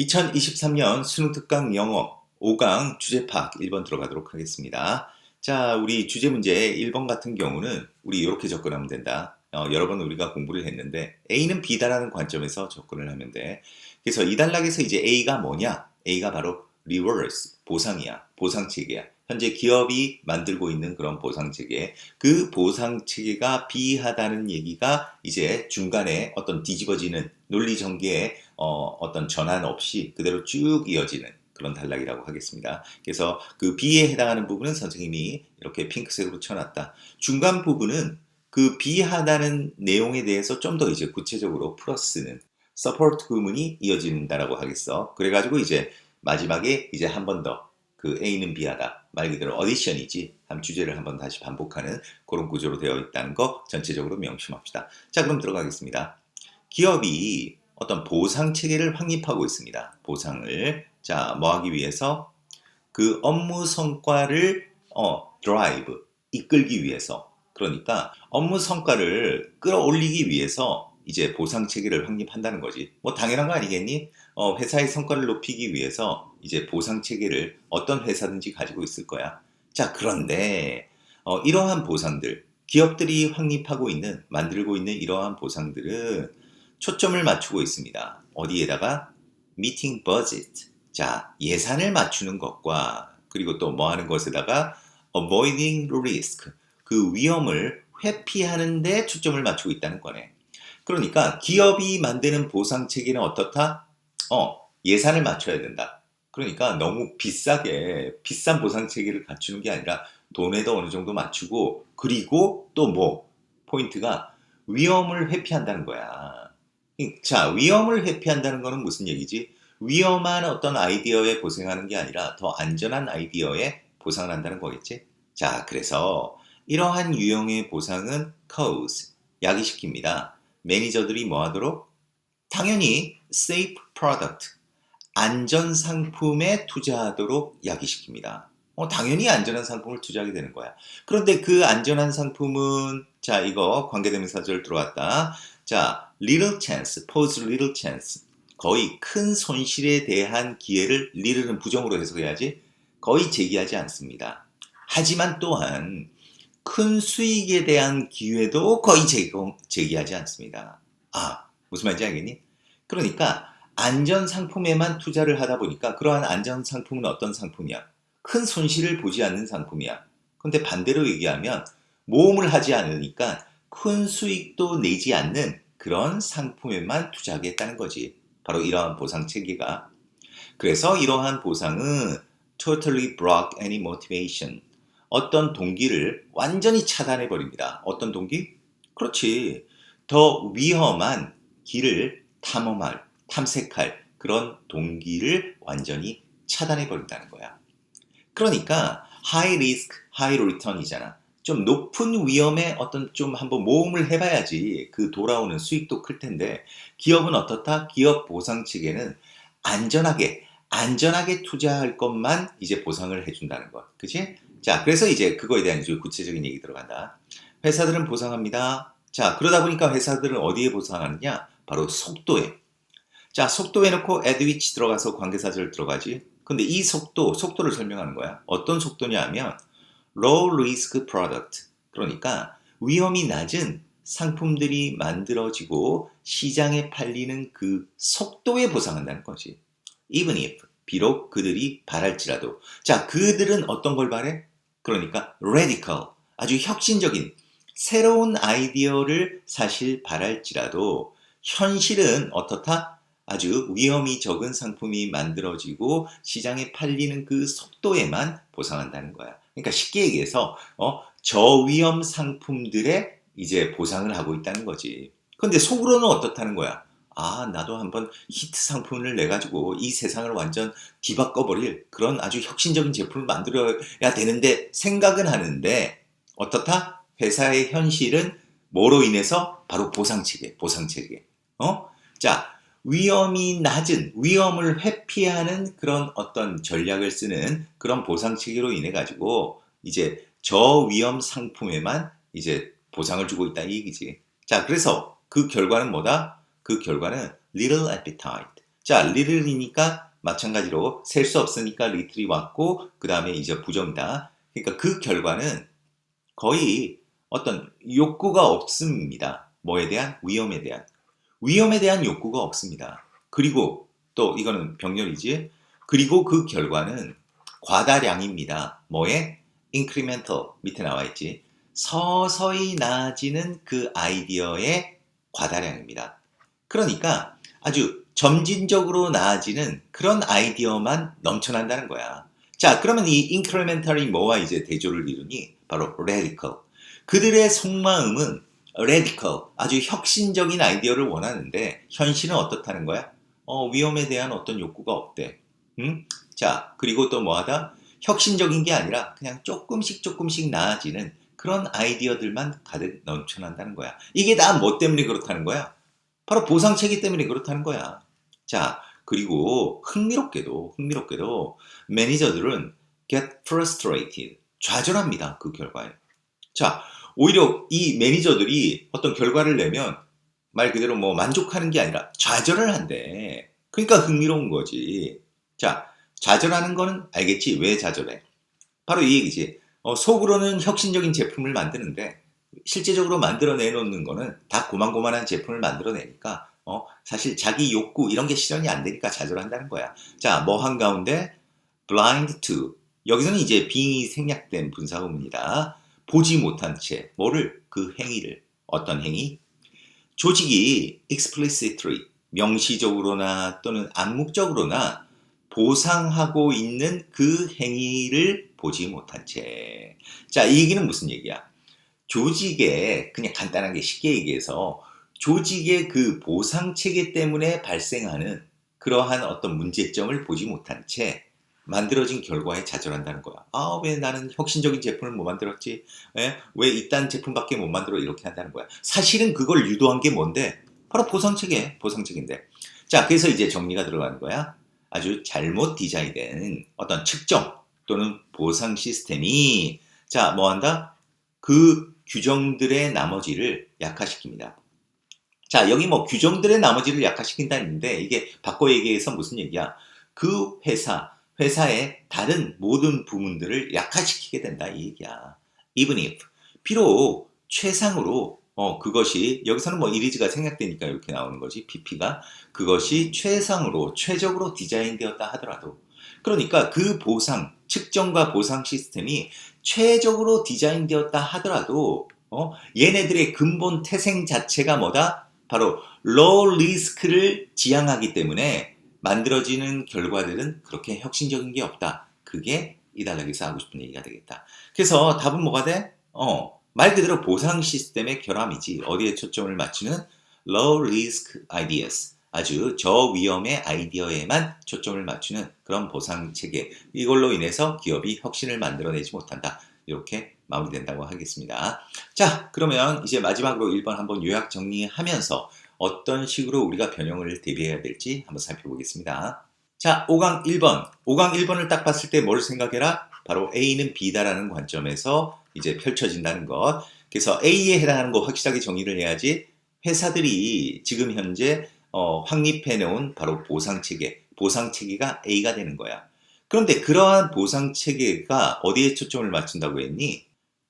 2023년 수능 특강 영어 5강 주제 파악 1번 들어가도록 하겠습니다. 자, 우리 주제 문제 1번 같은 경우는 우리 이렇게 접근하면 된다. 어, 여러 번 우리가 공부를 했는데 A는 B다라는 관점에서 접근을 하면 돼. 그래서 이 단락에서 이제 A가 뭐냐? A가 바로 reverse, 보상이야. 보상체계야. 현재 기업이 만들고 있는 그런 보상 체계. 그 보상 체계가 비하다는 얘기가 이제 중간에 어떤 뒤집어지는 논리 전개에 어, 어떤 전환 없이 그대로 쭉 이어지는 그런 단락이라고 하겠습니다. 그래서 그 B에 해당하는 부분은 선생님이 이렇게 핑크색으로 쳐놨다. 중간 부분은 그 비하다는 내용에 대해서 좀 더 이제 구체적으로 풀어쓰는 서포트 구문이 이어진다라고 하겠어. 그래가지고 이제 마지막에 이제 한 번 더 그 A는 비하다 말 그대로 어디션이지 한 주제를 한번 다시 반복하는 그런 구조로 되어 있다는 거 전체적으로 명심합시다. 자 그럼 들어가겠습니다. 기업이 어떤 보상 체계를 확립하고 있습니다. 보상을 자 뭐 하기 위해서 그 업무 성과를 어 드라이브 이끌기 위해서 그러니까 업무 성과를 끌어올리기 위해서 이제 보상 체계를 확립한다는 거지. 뭐 당연한 거 아니겠니? 어, 회사의 성과를 높이기 위해서 이제 보상 체계를 어떤 회사든지 가지고 있을 거야. 자, 그런데 어, 이러한 보상들, 기업들이 확립하고 있는, 만들고 있는 이러한 보상들은 초점을 맞추고 있습니다. 어디에다가? 미팅 버짓. 자, 예산을 맞추는 것과 그리고 또 뭐 하는 것에다가 avoiding risk. 그 위험을 회피하는 데 초점을 맞추고 있다는 거네. 그러니까 기업이 만드는 보상 체계는 어떻다? 어, 예산을 맞춰야 된다. 그러니까 너무 비싸게 비싼 보상 체계를 갖추는 게 아니라 돈에도 어느 정도 맞추고 그리고 또 뭐 포인트가 위험을 회피한다는 거야. 자, 위험을 회피한다는 거는 무슨 얘기지? 위험한 어떤 아이디어에 보상하는 게 아니라 더 안전한 아이디어에 보상을 한다는 거겠지? 자, 그래서 이러한 유형의 보상은 cause, 야기시킵니다. 매니저들이 뭐 하도록? 당연히 safe product, 안전 상품에 투자하도록 야기시킵니다. 어, 당연히 안전한 상품을 투자하게 되는 거야. 그런데 그 안전한 상품은 자 이거 관계대명사절 들어왔다. 자 little chance, pose little chance. 거의 큰 손실에 대한 기회를 little는 부정으로 해석해야지. 거의 제기하지 않습니다. 하지만 또한 큰 수익에 대한 기회도 거의 제공, 제기하지 않습니다. 아, 무슨 말인지 알겠니? 그러니까 안전 상품에만 투자를 하다 보니까 그러한 안전 상품은 어떤 상품이야? 큰 손실을 보지 않는 상품이야. 근데 반대로 얘기하면 모험을 하지 않으니까 큰 수익도 내지 않는 그런 상품에만 투자하겠다는 거지. 바로 이러한 보상 체계가. 그래서 이러한 보상은 totally block any motivation. 어떤 동기를 완전히 차단해 버립니다. 어떤 동기? 그렇지. 더 위험한 길을 탐험할, 탐색할 그런 동기를 완전히 차단해 버린다는 거야. 그러니까 high risk, high return이잖아. 좀 높은 위험에 어떤 좀 한번 모험을 해봐야지 그 돌아오는 수익도 클 텐데 기업은 어떻다? 기업 보상 측에는 안전하게 안전하게 투자할 것만 이제 보상을 해준다는 것, 그치? 자, 그래서 이제 그거에 대한 이제 구체적인 얘기 들어간다. 회사들은 보상합니다. 자, 그러다 보니까 회사들은 어디에 보상하느냐? 바로 속도에. 자, 속도에 놓고 에드위치 들어가서 관계사절 들어가지. 근데 이 속도, 속도를 설명하는 거야. 어떤 속도냐 하면 low risk product. 그러니까 위험이 낮은 상품들이 만들어지고 시장에 팔리는 그 속도에 보상한다는 거지. even if 비록 그들이 바랄지라도 자 그들은 어떤 걸 바래? 그러니까 radical 아주 혁신적인 새로운 아이디어를 사실 바랄지라도 현실은 어떻다? 아주 위험이 적은 상품이 만들어지고 시장에 팔리는 그 속도에만 보상한다는 거야. 그러니까 쉽게 얘기해서 어, 저위험 상품들에 이제 보상을 하고 있다는 거지. 근데 속으로는 어떻다는 거야? 아, 나도 한번 히트 상품을 내가지고 이 세상을 완전 뒤바꿔버릴 그런 아주 혁신적인 제품을 만들어야 되는데 생각은 하는데 어떻다? 회사의 현실은 뭐로 인해서? 바로 보상체계, 보상체계. 어? 자, 위험이 낮은, 위험을 회피하는 그런 어떤 전략을 쓰는 그런 보상체계로 인해 가지고 이제 저위험 상품에만 이제 보상을 주고 있다 이 얘기지. 자, 그래서 그 결과는 뭐다? 그 결과는 little appetite. 자, 리틀이니까 마찬가지로 셀 수 없으니까 리틀이 왔고 그 다음에 이제 부정이다. 그러니까 그 결과는 거의 어떤 욕구가 없습니다. 뭐에 대한? 위험에 대한. 위험에 대한 욕구가 없습니다. 그리고 또 이거는 병렬이지. 그리고 그 결과는 과다량입니다. 뭐에? incremental 밑에 나와 있지. 서서히 나아지는 그 아이디어의 과다량입니다. 그러니까 아주 점진적으로 나아지는 그런 아이디어만 넘쳐난다는 거야. 자, 그러면 이 incremental이 뭐와 이제 대조를 이루니? 바로 radical. 그들의 속마음은 radical, 아주 혁신적인 아이디어를 원하는데 현실은 어떻다는 거야? 어, 위험에 대한 어떤 욕구가 없대. 응? 자, 그리고 또 뭐하다? 혁신적인 게 아니라 그냥 조금씩 조금씩 나아지는 그런 아이디어들만 가득 넘쳐난다는 거야. 이게 다 뭐 때문에 그렇다는 거야? 바로 보상체계 때문에 그렇다는 거야. 자, 그리고 흥미롭게도, 흥미롭게도 매니저들은 get frustrated. 좌절합니다. 그 결과에. 자, 오히려 이 매니저들이 어떤 결과를 내면 말 그대로 뭐 만족하는 게 아니라 좌절을 한대. 그러니까 흥미로운 거지. 자, 좌절하는 거는 알겠지? 왜 좌절해? 바로 이 얘기지. 어, 속으로는 혁신적인 제품을 만드는데 실제적으로 만들어 내놓는 거는 다 고만고만한 제품을 만들어내니까 어, 사실 자기 욕구 이런 게 실현이 안 되니까 좌절한다는 거야. 자, 뭐 한가운데 blind to 여기서는 이제 빙이 생략된 분사구문이다. 보지 못한 채 뭐를 그 행위를 어떤 행위? 조직이 explicitly 명시적으로나 또는 암묵적으로나 보상하고 있는 그 행위를 보지 못한 채. 자, 이 얘기는 무슨 얘기야? 조직에 그냥 간단하게 쉽게 얘기해서 조직의 그 보상 체계 때문에 발생하는 그러한 어떤 문제점을 보지 못한 채 만들어진 결과에 좌절한다는 거야. 아, 왜 나는 혁신적인 제품을 못 만들었지? 예? 왜 이딴 제품밖에 못 만들어? 이렇게 한다는 거야. 사실은 그걸 유도한 게 뭔데? 바로 보상 체계, 보상 체계인데. 자, 그래서 이제 정리가 들어가는 거야. 아주 잘못 디자인된 어떤 측정 또는 보상 시스템이 자, 뭐 한다? 그 규정들의 나머지를 약화시킵니다. 자, 여기 뭐 규정들의 나머지를 약화시킨다는데 이게 바꿔 얘기해서 무슨 얘기야? 그 회사, 회사의 다른 모든 부문들을 약화시키게 된다 이 얘기야. even if. 비록 최상으로 어 그것이 여기서는 뭐 이리즈가 생략되니까 이렇게 나오는 거지. PP가. 그것이 최상으로 최적으로 디자인되었다 하더라도. 그러니까 그 보상 측정과 보상 시스템이 최적으로 디자인되었다 하더라도 어 얘네들의 근본 태생 자체가 뭐다? 바로 low risk를 지향하기 때문에 만들어지는 결과들은 그렇게 혁신적인 게 없다. 그게 이달락에서 하고 싶은 얘기가 되겠다. 그래서 답은 뭐가 돼? 어, 말 그대로 보상 시스템의 결함이지. 어디에 초점을 맞추는 low risk ideas. 아주 저위험의 아이디어에만 초점을 맞추는 그런 보상 체계. 이걸로 인해서 기업이 혁신을 만들어내지 못한다. 이렇게 마무리된다고 하겠습니다. 자, 그러면 이제 마지막으로 1번 한번 요약 정리하면서 어떤 식으로 우리가 변형을 대비해야 될지 한번 살펴보겠습니다. 자, 5강 1번. 5강 1번을 딱 봤을 때 뭘 생각해라? 바로 A는 B다라는 관점에서 이제 펼쳐진다는 것. 그래서 A에 해당하는 거 확실하게 정의를 해야지 회사들이 지금 현재 어, 확립해 놓은 바로 보상 체계, 보상 체계가 A가 되는 거야. 그런데 그러한 보상 체계가 어디에 초점을 맞춘다고 했니?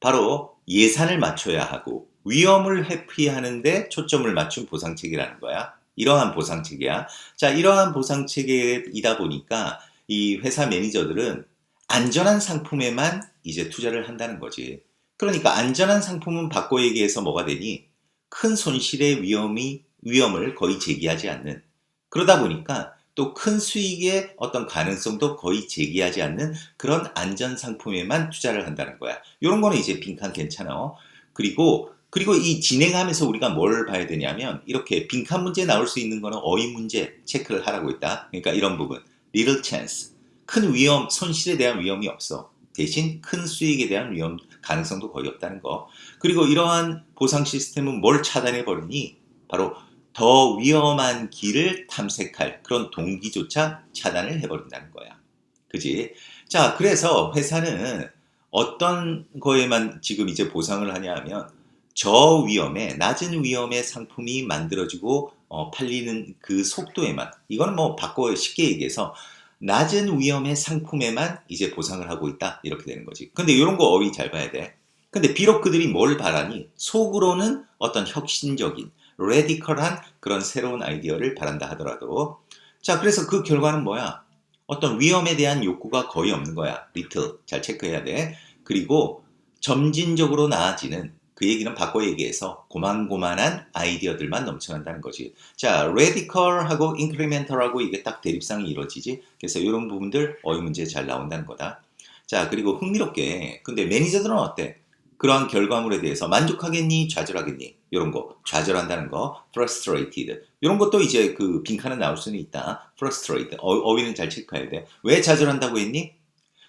바로 예산을 맞춰야 하고 위험을 회피하는데 초점을 맞춘 보상 체계라는 거야. 이러한 보상 체계야. 자, 이러한 보상 체계이다 보니까 이 회사 매니저들은 안전한 상품에만 이제 투자를 한다는 거지. 그러니까 안전한 상품은 바꿔 얘기해서 뭐가 되니? 큰 손실의 위험이 위험을 거의 제기하지 않는. 그러다 보니까 또 큰 수익의 어떤 가능성도 거의 제기하지 않는 그런 안전 상품에만 투자를 한다는 거야. 이런 거는 이제 빈칸 괜찮아. 그리고 그리고 이 진행하면서 우리가 뭘 봐야 되냐면 이렇게 빈칸 문제 나올 수 있는 거는 어휘 문제 체크를 하라고 있다. 그러니까 이런 부분. little chance. 큰 위험, 손실에 대한 위험이 없어. 대신 큰 수익에 대한 위험 가능성도 거의 없다는 거. 그리고 이러한 보상 시스템은 뭘 차단해 버리니 바로 더 위험한 길을 탐색할 그런 동기조차 차단을 해버린다는 거야. 그지? 자, 그래서 회사는 어떤 거에만 지금 이제 보상을 하냐 하면 저위험의 낮은 위험의 상품이 만들어지고 어, 팔리는 그 속도에만 이거는 뭐 바꿔 쉽게 얘기해서 낮은 위험의 상품에만 이제 보상을 하고 있다 이렇게 되는 거지. 근데 이런 거 어휘 잘 봐야 돼. 근데 비록 그들이 뭘 바라니 속으로는 어떤 혁신적인 레디컬한 그런 새로운 아이디어를 바란다 하더라도 자 그래서 그 결과는 뭐야? 어떤 위험에 대한 욕구가 거의 없는 거야. 리틀 잘 체크해야 돼. 그리고 점진적으로 나아지는 그 얘기는 바꿔 얘기해서 고만고만한 아이디어들만 넘쳐난다는 거지. 자, 레디컬하고 인크리멘털하고 이게 딱 대립상이 이루어지지. 그래서 이런 부분들 어휘 문제 잘 나온다는 거다. 자, 그리고 흥미롭게 근데 매니저들은 어때? 그러한 결과물에 대해서 만족하겠니? 좌절하겠니? 이런 거 좌절한다는 거, frustrated 이런 것도 이제 그 빈칸에 나올 수는 있다. frustrated 어, 어휘는 잘 체크해야 돼. 왜 좌절한다고 했니?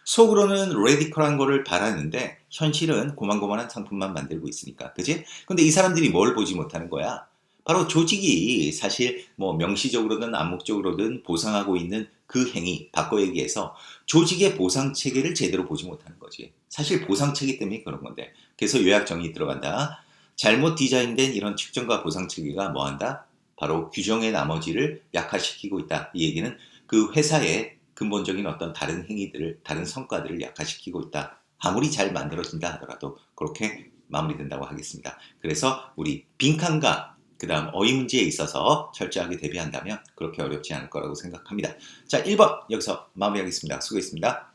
속으로는 레디컬한 거를 바라는데 현실은 고만고만한 상품만 만들고 있으니까 그지? 근데 이 사람들이 뭘 보지 못하는 거야? 바로 조직이 사실 뭐 명시적으로든 암묵적으로든 보상하고 있는 그 행위 바꿔 얘기해서 조직의 보상 체계를 제대로 보지 못하는 거지. 사실 보상 체계 때문에 그런 건데. 그래서 요약 정리 들어간다. 잘못 디자인된 이런 측정과 보상 체계가 뭐 한다? 바로 규정의 나머지를 약화시키고 있다. 이 얘기는 그 회사의 근본적인 어떤 다른 행위들을, 다른 성과들을 약화시키고 있다. 아무리 잘 만들어진다 하더라도 그렇게 마무리된다고 하겠습니다. 그래서 우리 빈칸과 그 다음 어휘 문제에 있어서 철저하게 대비한다면 그렇게 어렵지 않을 거라고 생각합니다. 자, 1번 여기서 마무리하겠습니다. 수고했습니다.